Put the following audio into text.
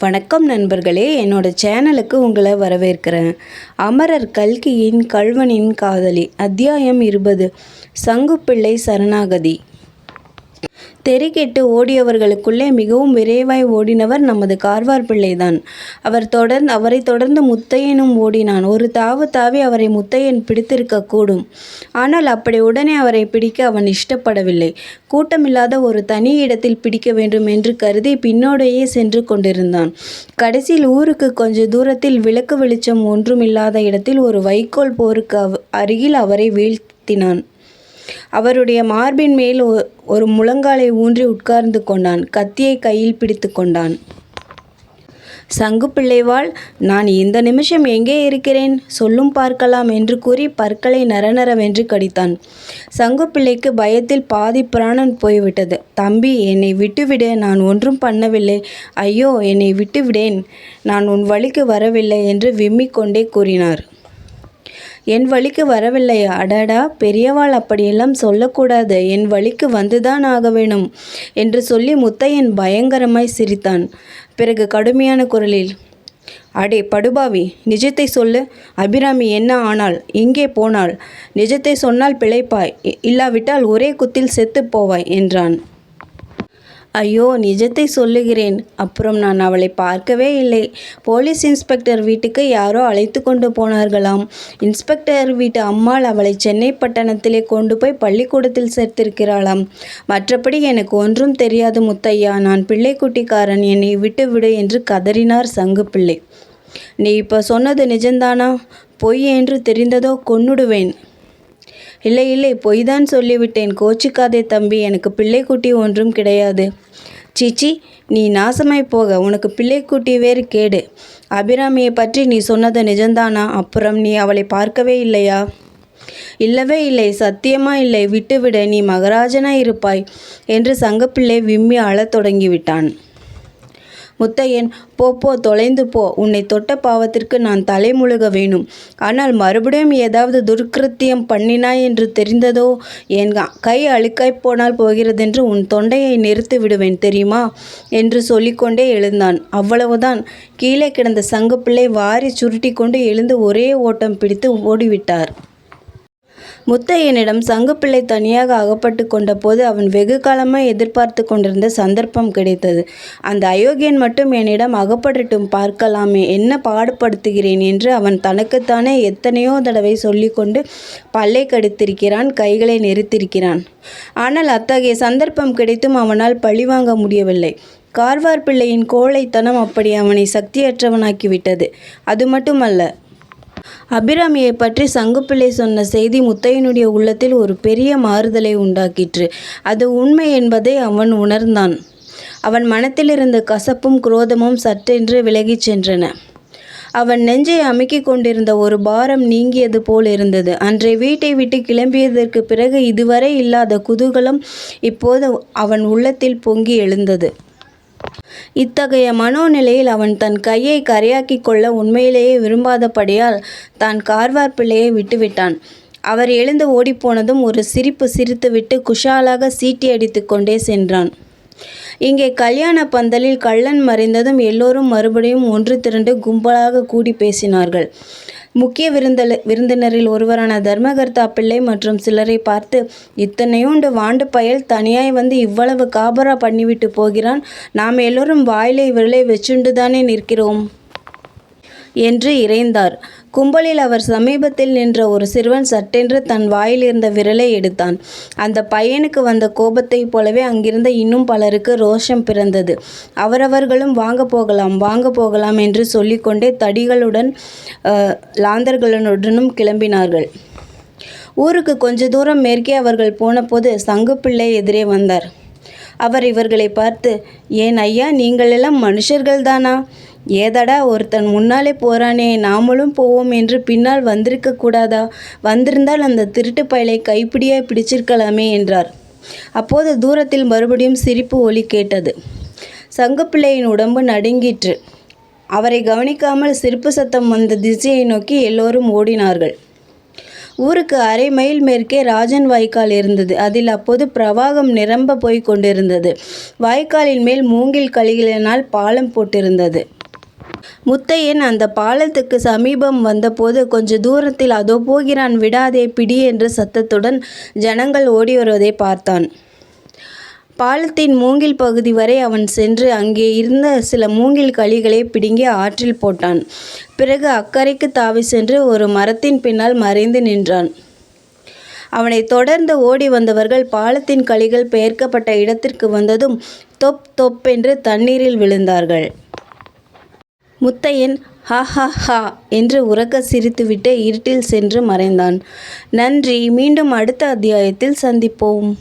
வணக்கம் நண்பர்களே என்னோட சேனலுக்கு உங்களை வரவேற்கிறேன். அமரர் கல்கியின் கள்வனின் காதலி அத்தியாயம் இருபது சங்குப்பிள்ளை சரணாகதி. தெறிகெட்டு ஓடியவர்களுக்குள்ளே மிகவும் விரைவாய் ஓடினவர் நமது கார்வார் பிள்ளைதான். அவர் தொடர்ந்து அவரை தொடர்ந்து முத்தையனும் ஓடினான். ஒரு தாவு தாவி அவரை முத்தையன் பிடித்திருக்கக்கூடும் ஆனால் அப்படி உடனே அவரை பிடிக்க அவன் இஷ்டப்படவில்லை. கூட்டமில்லாத ஒரு தனி இடத்தில் பிடிக்க வேண்டும் என்று கருதி பின்னோடையே சென்று கொண்டிருந்தான். கடைசியில் ஊருக்கு கொஞ்ச தூரத்தில் விளக்கு வெளிச்சம் ஒன்றுமில்லாத இடத்தில் ஒரு வைக்கோல் போருக்கு அருகில் அவரை வீழ்த்தினான். அவருடைய மார்பின் மேல் ஒ- ஒரு முழங்காலை ஊன்றி உட்கார்ந்து கொண்டான். கத்தியை கையில் பிடித்து கொண்டான். சங்கு பிள்ளைவாள் நான் இந்த நிமிஷம் எங்கே இருக்கிறேன்? சொல்லும் பார்க்கலாம் என்று கூறி பற்களை நரநரவென்று கடித்தான். சங்கு பிள்ளைக்கு பயத்தில் பாதி பிராணன் போய்விட்டது. தம்பி என்னை விட்டுவிடு நான் ஒன்றும் பண்ணவில்லை. ஐயோ என்னை விட்டுவிடேன். நான் உன் வழிக்கு வரவில்லை என்று விம்மிக் கொண்டே கூறினார். என் வழிக்கு வரவில்லை. அடடா பெரியவாள் அப்படியெல்லாம் சொல்லக்கூடாது. என் வழிக்கு வந்துதான் ஆக வேணும் என்று சொல்லி முத்தையன் பயங்கரமாய் சிரித்தான். பிறகு கடுமையான குரலில் அடே படுபாவி நிஜத்தை சொல்லு. அபிராமி என்ன ஆனாள்? எங்கே போனாள்? நிஜத்தை சொன்னால் பிழைப்பாய். இ- இல்லாவிட்டால் ஒரே குத்தில் செத்துப் போவாய் என்றான். ஐயோ நிஜத்தை சொல்லுகிறேன். அப்புறம் நான் அவளை பார்க்கவே இல்லை. போலீஸ் இன்ஸ்பெக்டர் வீட்டுக்கு யாரோ அழைத்து கொண்டு போனார்களாம். இன்ஸ்பெக்டர் வீட்டு அம்மாள் அவளை சென்னை பட்டணத்திலே கொண்டு போய் பள்ளிக்கூடத்தில் சேர்த்திருக்கிறாளாம். மற்றபடி எனக்கு ஒன்றும் தெரியாது முத்தையா. நான் பிள்ளைக்குட்டிக்காரன். என்னை விட்டு விடு என்று கதறினார் சங்கு பிள்ளை நீ இப்போ சொன்னது நிஜந்தானா பொய் என்று தெரிந்ததோ கொன்னுடுவேன். இல்லை இல்லை பொய்தான் சொல்லிவிட்டேன். கோச்சிக்காதே தம்பி எனக்கு பிள்ளைக்குட்டி ஒன்றும் கிடையாது. சீச்சி நீ நாசமாய் போக உனக்கு பிள்ளைக்குட்டி வேறு கேடு. அபிராமியை பற்றி நீ சொன்னது நிஜம்தானா? அப்புறம் நீ அவளை பார்க்கவே இல்லையா? இல்லவே இல்லை சத்தியமா இல்லை. விட்டுவிட நீ மகராஜனாய் இருப்பாய் என்று சங்கப்பிள்ளை விம்மி அழத் தொடங்கிவிட்டான். முத்தையன் போ போ தொலைந்து போ. உன்னை தொட்ட பாவத்திற்கு நான் தலைமுழுக வேணும். ஆனால் மறுபடியும் ஏதாவது துர்க்கிருத்தியம் பண்ணினாய் என்று தெரிந்ததோ? என் கை அழுக்காய் போனால் போகிறதென்று உன் தொண்டையை நிறுத்தி விடுவேன் தெரியுமா? என்று சொல்லிக்கொண்டே எழுந்தான். அவ்வளவுதான். கீழே கிடந்த சங்குப்பிள்ளை வாரி சுருட்டி கொண்டு எழுந்து ஒரே ஓட்டம் பிடித்து ஓடிவிட்டார். முத்தையனிடம் சங்குப்பிள்ளை தனியாக அகப்பட்டு கொண்டபோது அவன் வெகு காலமாக எதிர்பார்த்து கொண்டிருந்த சந்தர்ப்பம் கிடைத்தது. அந்த அயோக்கியன் மட்டும் என்னிடம் அகப்படட்டும் பார்க்கலாமே என்ன பாடுபடுத்துகிறேன் என்று அவன் தனக்குத்தானே எத்தனையோ தடவை சொல்லிக்கொண்டு பல்லை கடித்திருக்கிறான் கைகளை நெறித்திருக்கிறான் ஆனால் அத்தகைய சந்தர்ப்பம் கிடைத்தும் அவனால் பழிவாங்க முடியவில்லை. கார்வார் பிள்ளையின் கோழைத்தனம் அப்படி அவனை சக்தியற்றவனாக்கிவிட்டது. அது மட்டுமல்ல அபிராமியை பற்றி சங்குப்பிள்ளை சொன்ன செய்தி முத்தையனுடைய உள்ளத்தில் ஒரு பெரிய மாறுதலை உண்டாக்கிற்று. அது உண்மை என்பதை அவன் உணர்ந்தான். அவன் மனத்தில் இருந்த கசப்பும் குரோதமும் சட்டென்று விலகிச் சென்றன. அவன் நெஞ்சை அமுக்கிக் கொண்டிருந்த ஒரு பாரம் நீங்கியது போல் இருந்தது. அன்றை வீட்டை விட்டு கிளம்பியதற்கு பிறகு இதுவரை இல்லாத குதூகலம் இப்போது அவன் உள்ளத்தில் பொங்கி எழுந்தது. இத்தகைய மனோநிலையில் அவன் தன் கையை கரையாக்கிக் கொள்ள உண்மையிலேயே விரும்பாதபடியால் தான் கார்வார் பிள்ளையை விட்டுவிட்டான். அவர் எழுந்து ஓடிப்போனதும் ஒரு சிரிப்பு சிரித்துவிட்டு குஷாலாக சீட்டி அடித்து கொண்டே சென்றான். இங்கே கல்யாண பந்தலில் கள்ளன் மறைந்ததும் எல்லோரும் மறுபடியும் ஒன்று திரண்டு கும்பலாக கூடி பேசினார்கள். முக்கிய விருந்தல விருந்தினரில் ஒருவரான தர்மகர்த்தா பிள்ளை மற்றும் சிலரை பார்த்து இத்தனையோண்டு வாண்டு பயல் தனியாய் வந்து இவ்வளவு காபரா பண்ணிவிட்டு போகிறான். நாம் எல்லோரும் வாயிலை விரலை வச்சுண்டு தானே நிற்கிறோம்? என்று இறைந்தார். கும்பலில் அவர் சமீபத்தில் நின்ற ஒரு சிறுவன் சட்டென்று தன் வாயில் இருந்த விரலை எடுத்தான். அந்த பையனுக்கு வந்த கோபத்தைப் போலவே அங்கிருந்த இன்னும் பலருக்கு ரோஷம் பிறந்தது. அவரவர்களும் வாங்க போகலாம் வாங்க போகலாம் என்று சொல்லிக்கொண்டே தடிகளுடன் லாந்தர்களுடனும் கிளம்பினார்கள். ஊருக்கு கொஞ்ச தூரம் மேற்கே அவர்கள் போனபோது சங்குப்பிள்ளை எதிரே வந்தார். அவர் இவர்களை பார்த்து ஏன் ஐயா நீங்களெல்லாம் மனுஷர்கள்தானா? ஏதடா ஒருத்தன் முன்னாலே போறானே நாமளும் போவோம் என்று பின்னால் வந்திருக்க கூடாதா? வந்திருந்தால் அந்த திருட்டு பயலை கைப்பிடியாய் பிடிச்சிருக்கலாமே என்றார். அப்போது தூரத்தில் மறுபடியும் சிரிப்பு ஒலி கேட்டது. சங்குப்பிள்ளையின் உடம்பு நடுங்கிற்று. அவரை கவனிக்காமல் சிரிப்பு சத்தம் வந்த திசையை நோக்கி எல்லோரும் ஓடினார்கள். ஊருக்கு அரை மைல் மேற்கே ராஜன் வாய்க்கால் இருந்தது. அதில் அப்போது பிரவாகம் நிரம்ப போய் கொண்டிருந்தது. வாய்க்காலின் மேல் மூங்கில் கழிகளினால் பாலம் போட்டிருந்தது. முத்தையன் அந்த பாலத்துக்கு சமீபம் வந்தபோது கொஞ்ச தூரத்தில் அதோ போகிறான் விடாதே பிடி என்ற சத்தத்துடன் ஜனங்கள் ஓடி வருவதை பார்த்தான். பாலத்தின் மூங்கில் பகுதி வரை அவன் சென்று அங்கே இருந்த சில மூங்கில் களிகளை பிடுங்கி ஆற்றில் போட்டான். பிறகு அக்கறைக்கு தாவி சென்று ஒரு மரத்தின் பின்னால் மறைந்து நின்றான். அவனை தொடர்ந்து ஓடி வந்தவர்கள் பாலத்தின் களிகள் பெயர்க்கப்பட்ட இடத்திற்கு வந்ததும் தொப் தொப் என்று தண்ணீரில் விழுந்தார்கள். முத்தையன் ஹா ஹா ஹா என்று உறக்க சிரித்துவிட்டு இருட்டில் சென்று மறைந்தான். நன்றி மீண்டும் அடுத்த அத்தியாயத்தில் சந்திப்போம்.